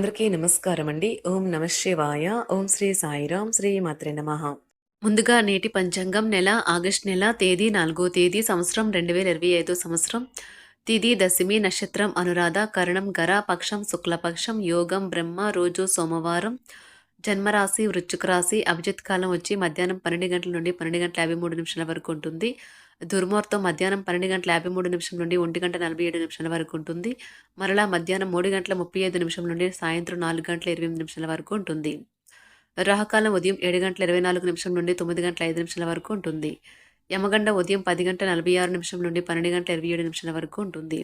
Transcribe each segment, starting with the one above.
అందరికీ నమస్కారం అండి. ఓం నమ శివాయ. ఓం శ్రీ సాయిరాం శ్రీ మాత్రే నమ. ముందుగా నేటి పంచాంగం నెల ఆగస్ట్ నెల తేదీ నాలుగో తేదీ సంవత్సరం రెండు వేల ఇరవై ఐదో సంవత్సరం. తిది దశమి నక్షత్రం అనురాధ కరణం గర పక్షం శుక్లపక్షం యోగం బ్రహ్మ రోజు సోమవారం. జన్మరాశి వృశ్చిక రాశి అభిజిత్ కాలం వచ్చి మధ్యాహ్నం పన్నెండు గంటల నుండి పన్నెండు గంటల యాభై మూడు నిమిషాల వరకు ఉంటుంది. దుర్ముహూర్తం మధ్యాహ్నం పన్నెండు గంటల యాభై మూడు నిమిషం నుండి ఒంటి గంట నలభై ఏడు నిమిషాల వరకు ఉంటుంది. మరలా మధ్యాహ్నం మూడు గంటల ముప్పై ఐదు నిమిషం నుండి సాయంత్రం నాలుగు గంటల ఇరవై ఎనిమిది నిమిషాల వరకు ఉంటుంది. రాహకాలం ఉదయం ఏడు గంటల ఇరవై నాలుగు నిమిషం నుండి తొమ్మిది గంటల ఐదు నిమిషాల వరకు ఉంటుంది. యమగండ ఉదయం పది గంటల నలభై ఆరు నిమిషం నుండి పన్నెండు గంటల ఇరవై ఏడు నిమిషాల వరకు ఉంటుంది.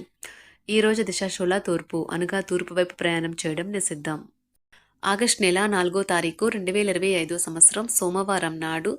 ఈ రోజు దిశాశూల తూర్పు అనగా తూర్పు వైపు ప్రయాణం చేయడం నిషిద్ధం. ఆగస్ట్ నెల నాలుగో తారీఖు రెండు వేల ఇరవై ఐదో సంవత్సరం సోమవారం నాడు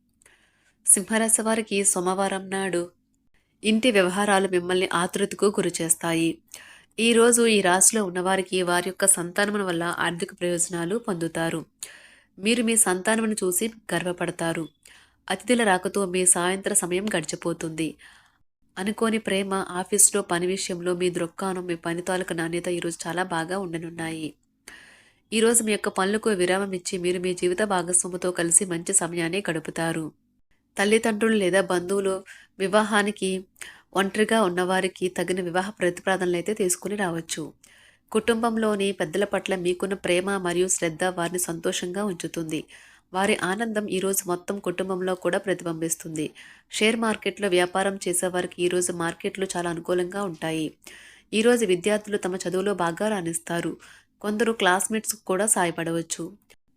సింహరాశి వారికి సోమవారం నాడు ఇంటి వ్యవహారాలు మిమ్మల్ని ఆతృతకు గురిచేస్తాయి ఈరోజు ఈ రాశిలో ఉన్నవారికి వారి యొక్క సంతానం వల్ల ఆర్థిక ప్రయోజనాలు పొందుతారు. మీరు మీ సంతానమును చూసి గర్వపడతారు. అతిథుల రాకతో మీ సాయంత్ర సమయం గడిచిపోతుంది. అనుకోని ప్రేమ ఆఫీస్లో పని విషయంలో మీ దృక్కానం మీ పని తాలూకు నాణ్యత ఈరోజు చాలా బాగా ఉండనున్నాయి. ఈరోజు మీ యొక్క పనులకు విరామం ఇచ్చి మీరు మీ జీవిత భాగస్వామితో కలిసి మంచి సమయాన్ని గడుపుతారు. తల్లిదండ్రులు లేదా బంధువులు వివాహానికి ఒంటరిగా ఉన్నవారికి తగిన వివాహ ప్రతిపాదనలు అయితే తీసుకుని రావచ్చు. కుటుంబంలోని పెద్దల పట్ల మీకున్న ప్రేమ మరియు శ్రద్ధ వారిని సంతోషంగా ఉంచుతుంది. వారి ఆనందం ఈరోజు మొత్తం కుటుంబంలో కూడా ప్రతిబింబిస్తుంది. షేర్ మార్కెట్లో వ్యాపారం చేసేవారికి ఈరోజు మార్కెట్లు చాలా అనుకూలంగా ఉంటాయి. ఈరోజు విద్యార్థులు తమ చదువులో బాగా రాణిస్తారు. కొందరు క్లాస్మేట్స్ కూడా సాయపడవచ్చు.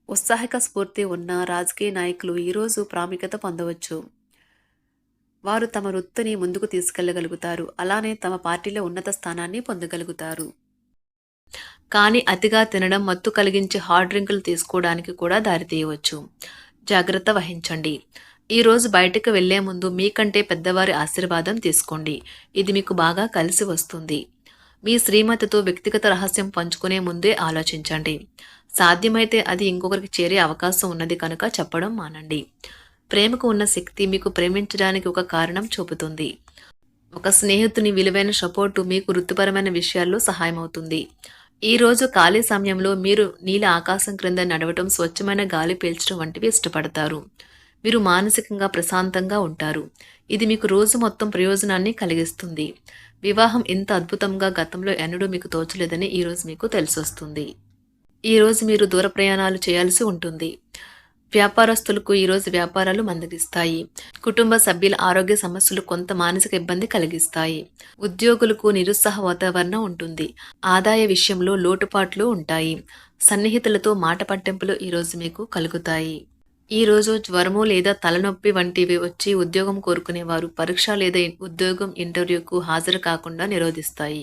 ఉత్సాహక స్ఫూర్తి ఉన్న రాజకీయ నాయకులు ఈరోజు ప్రాముఖ్యత పొందవచ్చు. వారు తమ వృత్తిని ముందుకు తీసుకెళ్ళగలుగుతారు. అలానే తమ పార్టీలో ఉన్నత స్థానాన్ని పొందగలుగుతారు. కానీ అతిగా తినడం మత్తు కలిగించి హార్డ్ డ్రింకులు తీసుకోవడానికి కూడా దారితీయవచ్చు. జాగ్రత్త వహించండి. ఈరోజు బయటకు వెళ్ళే ముందు మీకంటే పెద్దవారి ఆశీర్వాదం తీసుకోండి. ఇది మీకు బాగా కలిసి వస్తుంది. మీ శ్రీమతితో వ్యక్తిగత రహస్యం పంచుకునే ముందే ఆలోచించండి. సాధ్యమైతే అది ఇంకొకరికి చేరే అవకాశం ఉన్నది కనుక చెప్పడం మానండి. ప్రేమకు ఉన్న శక్తి మీకు ప్రేమించడానికి ఒక కారణం చూపుతుంది. ఒక స్నేహితుని విలువైన సపోర్టు మీకు వృత్తిపరమైన విషయాల్లో సహాయమవుతుంది. ఈరోజు ఖాళీ సమయంలో మీరు నీల ఆకాశం క్రింద నడవటం స్వచ్ఛమైన గాలి పీల్చడం వంటివి ఇష్టపడతారు. మీరు మానసికంగా ప్రశాంతంగా ఉంటారు. ఇది మీకు రోజు మొత్తం ప్రయోజనాన్ని కలిగిస్తుంది. వివాహం ఇంత అద్భుతంగా గతంలో ఎన్నడూ మీకు తోచలేదని ఈరోజు మీకు తెలిసొస్తుంది. ఈరోజు మీరు దూర ప్రయాణాలు చేయాల్సి ఉంటుంది. వ్యాపారస్తులకు ఈరోజు వ్యాపారాలు మందగిస్తాయి కుటుంబ సభ్యుల ఆరోగ్య సమస్యలు కొంత మానసిక ఇబ్బంది కలిగిస్తాయి. ఉద్యోగులకు నిరుత్సాహ వాతావరణం ఉంటుంది. ఆదాయ విషయంలో లోటుపాట్లు ఉంటాయి. సన్నిహితులతో మాట పట్టింపులు ఈరోజు మీకు కలుగుతాయి. ఈ రోజు జ్వరము లేదా తలనొప్పి వంటివి వచ్చి ఉద్యోగం కోరుకునేవారు పరీక్ష లేదా ఉద్యోగం ఇంటర్వ్యూకు హాజరు కాకుండా నిరోధిస్తాయి.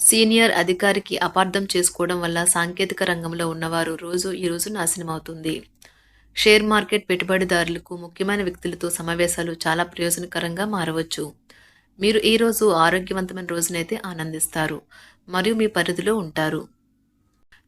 సీనియర్ అధికారికి అపార్థం చేసుకోవడం వల్ల సాంకేతిక రంగంలో ఉన్నవారు రోజు ఈరోజు నాశనమవుతుంది. షేర్ మార్కెట్ పెట్టుబడిదారులకు ముఖ్యమైన వ్యక్తులతో సమావేశాలు చాలా ప్రయోజనకరంగా మారవచ్చు. మీరు ఈరోజు ఆరోగ్యవంతమైన రోజునైతే ఆనందిస్తారు. మరియు మీ పరిధిలో ఉంటారు.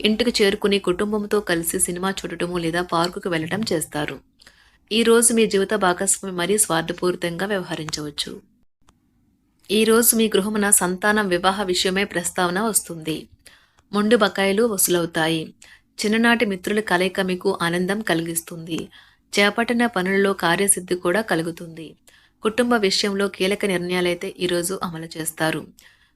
ఇంటికి చేరుకుని కుటుంబంతో కలిసి సినిమా చూడటము లేదా పార్కుకు వెళ్ళటం చేస్తారు. ఈ రోజు మీ జీవిత భాగస్వామి మరీ స్వార్థపూరితంగా వ్యవహరించవచ్చు. ఈరోజు మీ గృహమున సంతానం వివాహ విషయమై ప్రస్తావన వస్తుంది. మొండు బకాయిలు వసూలవుతాయి. చిన్ననాటి మిత్రుల కలయిక మీకు ఆనందం కలిగిస్తుంది. చేపట్టిన పనులలో కార్యసిద్ధి కూడా కలుగుతుంది. కుటుంబ విషయంలో కీలక నిర్ణయాలైతే ఈరోజు అమలు చేస్తారు.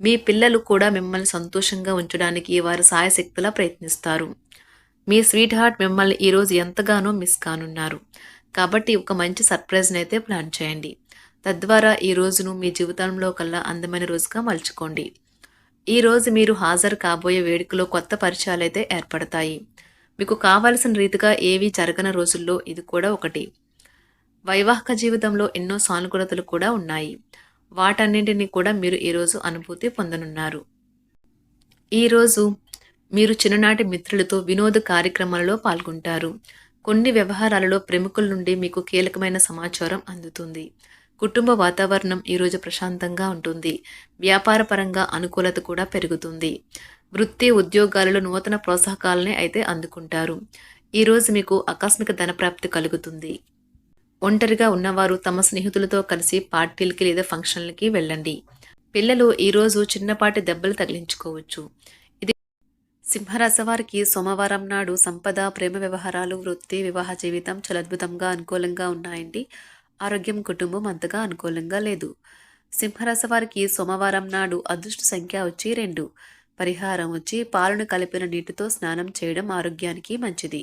మీ పిల్లలు కూడా మిమ్మల్ని సంతోషంగా ఉంచడానికి వారు సాయశక్తులా ప్రయత్నిస్తారు. మీ స్వీట్ హార్ట్ మిమ్మల్ని ఈరోజు ఎంతగానో మిస్ కానున్నారు. కాబట్టి ఒక మంచి సర్ప్రైజ్ని అయితే ప్లాన్ చేయండి. తద్వారా ఈ రోజును మీ జీవితంలో కల్లా అందమైన రోజుగా మలుచుకోండి. ఈ రోజు మీరు హాజరు కాబోయే వేడుకలో కొత్త పరిచయాలు అయితే ఏర్పడతాయి. మీకు కావలసిన రీతిగా ఏవి జరగని రోజుల్లో ఇది కూడా ఒకటి. వైవాహిక జీవితంలో ఎన్నో సానుకూలతలు కూడా ఉన్నాయి. వాటన్నింటినీ కూడా మీరు ఈరోజు అనుభూతి పొందనున్నారు. ఈరోజు మీరు చిన్ననాటి మిత్రులతో వినోద కార్యక్రమాలలో పాల్గొంటారు. కొన్ని వ్యవహారాలలో ప్రముఖుల నుండి మీకు కీలకమైన సమాచారం అందుతుంది. కుటుంబ వాతావరణం ఈరోజు ప్రశాంతంగా ఉంటుంది. వ్యాపారపరంగా అనుకూలత కూడా పెరుగుతుంది. వృత్తి ఉద్యోగాలలో నూతన ప్రోత్సాహకాలని అయితే అందుకుంటారు. ఈరోజు మీకు ఆకస్మిక ధనప్రాప్తి కలుగుతుంది. ఒంటరిగా ఉన్నవారు తమ స్నేహితులతో కలిసి పార్టీలకి లేదా ఫంక్షన్లకి వెళ్ళండి. పిల్లలు ఈరోజు చిన్నపాటి దెబ్బలు తగిలించుకోవచ్చు. ఇది సింహరాశవారికి సోమవారం నాడు సంపద ప్రేమ వ్యవహారాలు వృత్తి వివాహ జీవితం చాలా అద్భుతంగా అనుకూలంగా ఉన్నాయండి. ఆరోగ్యం కుటుంబం అంతగా అనుకూలంగా లేదు. సింహరాశవారికి సోమవారం నాడు అదృష్ట సంఖ్య వచ్చి రెండు. పరిహారం వచ్చి పాలను కలిపిన నీటితో స్నానం చేయడం ఆరోగ్యానికి మంచిది.